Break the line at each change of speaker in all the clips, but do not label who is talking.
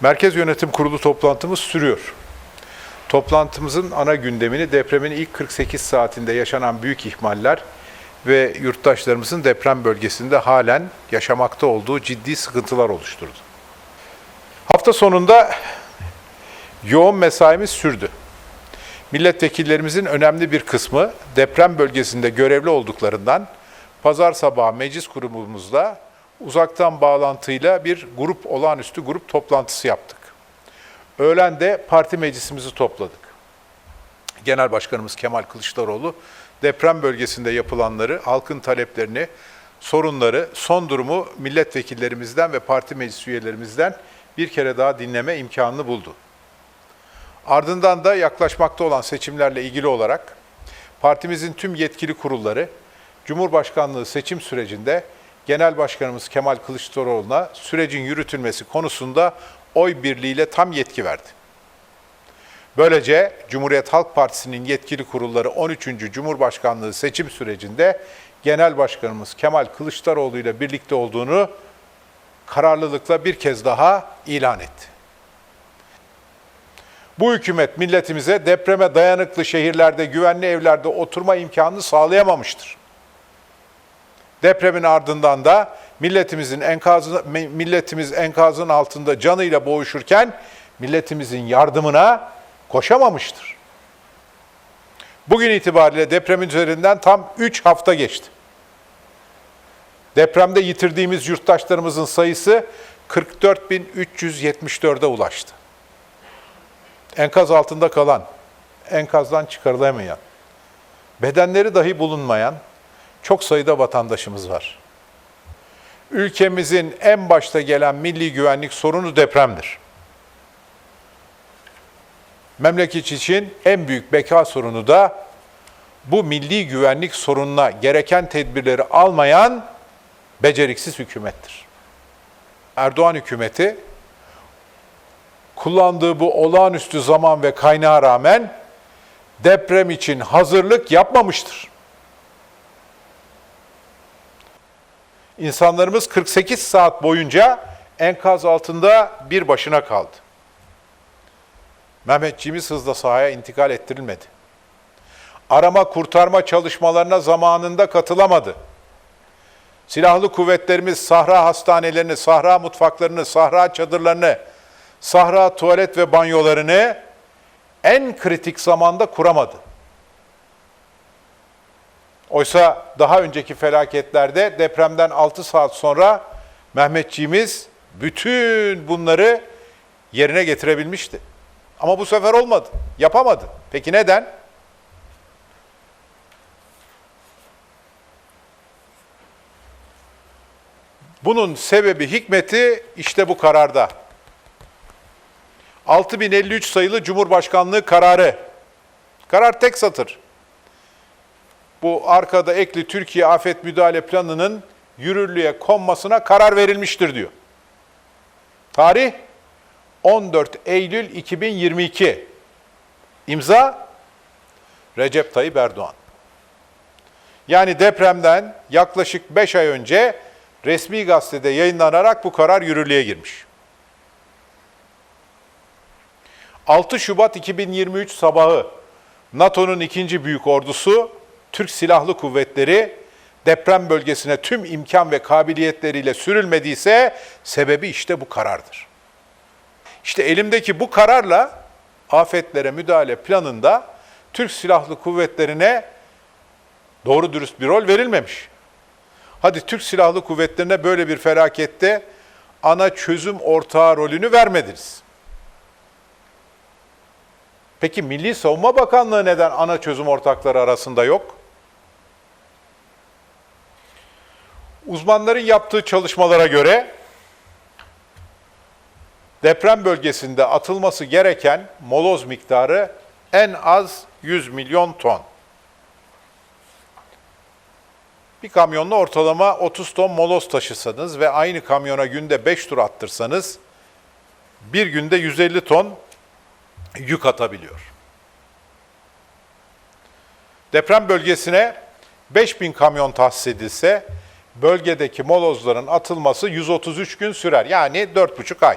Merkez Yönetim Kurulu toplantımız sürüyor. Toplantımızın ana gündemini depremin ilk 48 saatinde yaşanan büyük ihmaller ve yurttaşlarımızın deprem bölgesinde halen yaşamakta olduğu ciddi sıkıntılar oluşturdu. Hafta sonunda yoğun mesaimiz sürdü. Milletvekillerimizin önemli bir kısmı deprem bölgesinde görevli olduklarından pazar sabahı meclis grubumuzla uzaktan bağlantıyla bir grup olağanüstü grup toplantısı yaptık. Öğlen de parti meclisimizi topladık. Genel Başkanımız Kemal Kılıçdaroğlu deprem bölgesinde yapılanları, halkın taleplerini, sorunları, son durumu milletvekillerimizden ve parti meclis üyelerimizden bir kere daha dinleme imkanını buldu. Ardından da yaklaşmakta olan seçimlerle ilgili olarak partimizin tüm yetkili kurulları Cumhurbaşkanlığı seçim sürecinde Genel Başkanımız Kemal Kılıçdaroğlu'na sürecin yürütülmesi konusunda oy birliğiyle tam yetki verdi. Böylece Cumhuriyet Halk Partisi'nin yetkili kurulları 13. Cumhurbaşkanlığı seçim sürecinde Genel Başkanımız Kemal Kılıçdaroğlu ile birlikte olduğunu kararlılıkla bir kez daha ilan etti. Bu hükümet milletimize depreme dayanıklı şehirlerde, güvenli evlerde oturma imkanını sağlayamamıştır. Depremin ardından da milletimizin enkazı, milletimiz enkazın altında canıyla boğuşurken milletimizin yardımına koşamamıştır. Bugün itibariyle depremin üzerinden tam 3 hafta geçti. Depremde yitirdiğimiz yurttaşlarımızın sayısı 44.374'e ulaştı. Enkaz altında kalan, enkazdan çıkarılamayan, bedenleri dahi bulunmayan çok sayıda vatandaşımız var. Ülkemizin en başta gelen milli güvenlik sorunu depremdir. Memleket için en büyük beka sorunu da bu milli güvenlik sorununa gereken tedbirleri almayan beceriksiz hükümettir. Erdoğan hükümeti kullandığı bu olağanüstü zaman ve kaynağa rağmen deprem için hazırlık yapmamıştır. İnsanlarımız 48 saat boyunca enkaz altında bir başına kaldı. Mehmetçiğimiz hızla sahaya intikal ettirilmedi. Arama kurtarma çalışmalarına zamanında katılamadı. Silahlı kuvvetlerimiz sahra hastanelerini, sahra mutfaklarını, sahra çadırlarını, sahra tuvalet ve banyolarını en kritik zamanda kuramadı. Oysa daha önceki felaketlerde depremden 6 saat sonra Mehmetçiğimiz bütün bunları yerine getirebilmişti. Ama bu sefer olmadı, yapamadı. Peki neden? Bunun sebebi, hikmeti işte bu kararda. 6053 sayılı Cumhurbaşkanlığı kararı. Karar tek satır. Bu arkada ekli Türkiye Afet Müdahale Planı'nın yürürlüğe konmasına karar verilmiştir diyor. Tarih 14 Eylül 2022. İmza Recep Tayyip Erdoğan. Yani depremden yaklaşık 5 ay önce resmi gazetede yayınlanarak bu karar yürürlüğe girmiş. 6 Şubat 2023 sabahı NATO'nun ikinci büyük ordusu, Türk Silahlı Kuvvetleri deprem bölgesine tüm imkan ve kabiliyetleriyle sürülmediyse sebebi işte bu karardır. İşte elimdeki bu kararla afetlere müdahale planında Türk Silahlı Kuvvetlerine doğru dürüst bir rol verilmemiş. Hadi Türk Silahlı Kuvvetlerine böyle bir felakette ana çözüm ortağı rolünü vermediniz. Peki Milli Savunma Bakanlığı neden ana çözüm ortakları arasında yok? Uzmanların yaptığı çalışmalara göre deprem bölgesinde atılması gereken moloz miktarı en az 100 milyon ton. Bir kamyonla ortalama 30 ton moloz taşısanız ve aynı kamyona günde 5 tur attırsanız bir günde 150 ton yük atabiliyor. Deprem bölgesine 5000 kamyon tahsis edilse bölgedeki molozların atılması 133 gün sürer. Yani 4,5 ay.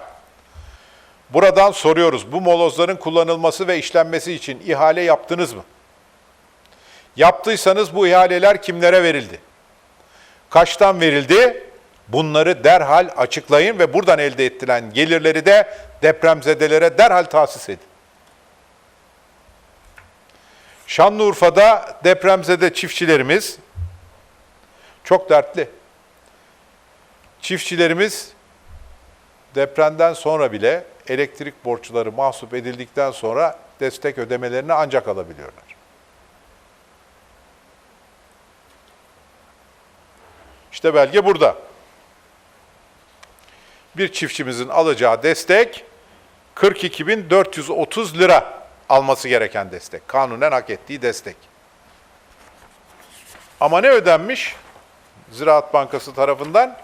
Buradan soruyoruz. Bu molozların kullanılması ve işlenmesi için ihale yaptınız mı? Yaptıysanız bu ihaleler kimlere verildi? Kaçtan verildi? Bunları derhal açıklayın ve buradan elde edilen gelirleri de depremzedelere derhal tahsis edin. Şanlıurfa'da depremzede çiftçilerimiz çok dertli. Çiftçilerimiz depremden sonra bile elektrik borçları mahsup edildikten sonra destek ödemelerini ancak alabiliyorlar. İşte belge burada. Bir çiftçimizin alacağı destek 42.430 lira alması gereken destek. Kanunen hak ettiği destek. Ama ne ödenmiş? Ziraat Bankası tarafından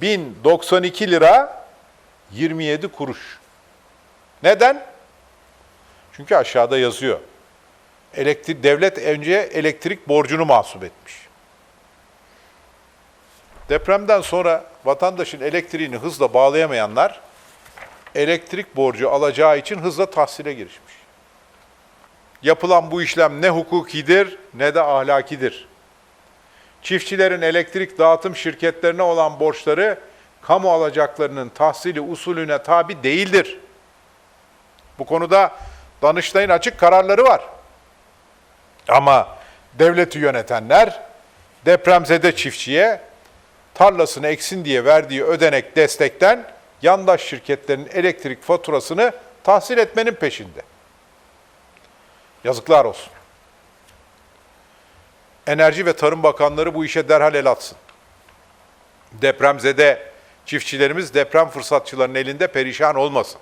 1092 lira 27 kuruş. Neden? Çünkü aşağıda yazıyor. Elektrik devlet önce elektrik borcunu mahsup etmiş. Depremden sonra vatandaşın elektriğini hızla bağlayamayanlar elektrik borcu alacağı için hızla tahsile girişmiş. Yapılan bu işlem ne hukukidir ne de ahlakidir. Çiftçilerin elektrik dağıtım şirketlerine olan borçları kamu alacaklarının tahsili usulüne tabi değildir. Bu konuda Danıştay'ın açık kararları var. Ama devleti yönetenler depremzede çiftçiye tarlasını eksin diye verdiği ödenek destekten yandaş şirketlerin elektrik faturasını tahsil etmenin peşinde. Yazıklar olsun. Enerji ve Tarım Bakanları bu işe derhal el atsın. Depremzede çiftçilerimiz deprem fırsatçılarının elinde perişan olmasın.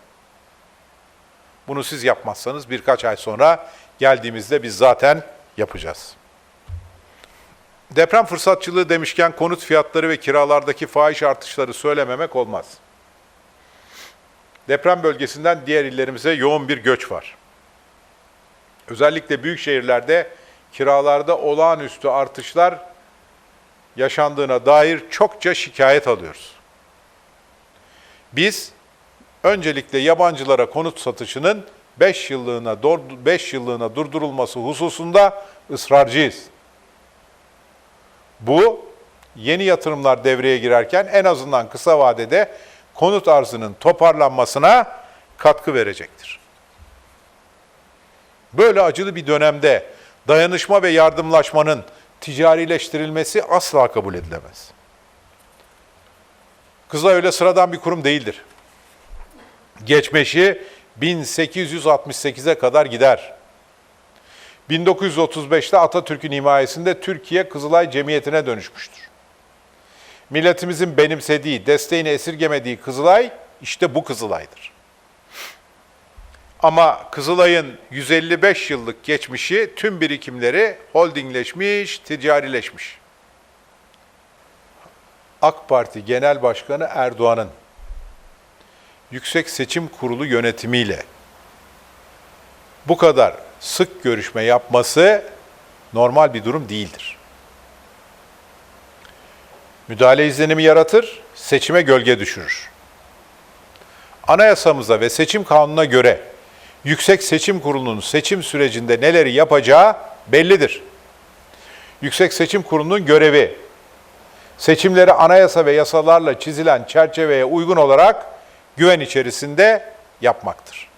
Bunu siz yapmazsanız birkaç ay sonra geldiğimizde biz zaten yapacağız. Deprem fırsatçılığı demişken konut fiyatları ve kiralardaki fahiş artışları söylememek olmaz. Deprem bölgesinden diğer illerimize yoğun bir göç var. Özellikle büyük şehirlerde kiralarda olağanüstü artışlar yaşandığına dair çokça şikayet alıyoruz. Biz öncelikle yabancılara konut satışının 5 yıllığına 5 yıllığına durdurulması hususunda ısrarcıyız. Bu yeni yatırımlar devreye girerken en azından kısa vadede konut arzının toparlanmasına katkı verecektir. Böyle acılı bir dönemde dayanışma ve yardımlaşmanın ticarileştirilmesi asla kabul edilemez. Kızılay öyle sıradan bir kurum değildir. Geçmişi 1868'e kadar gider. 1935'te Atatürk'ün himayesinde Türkiye Kızılay Cemiyeti'ne dönüşmüştür. Milletimizin benimsediği, desteğini esirgemediği Kızılay işte bu Kızılay'dır. Ama Kızılay'ın 155 yıllık geçmişi tüm birikimleri holdingleşmiş, ticarileşmiş. AK Parti Genel Başkanı Erdoğan'ın Yüksek Seçim Kurulu yönetimiyle bu kadar sık görüşme yapması normal bir durum değildir. Müdahale izlenimi yaratır, seçime gölge düşürür. Anayasamıza ve seçim kanununa göre Yüksek Seçim Kurulu'nun seçim sürecinde neleri yapacağı bellidir. Yüksek Seçim Kurulu'nun görevi seçimleri anayasa ve yasalarla çizilen çerçeveye uygun olarak güven içerisinde yapmaktır.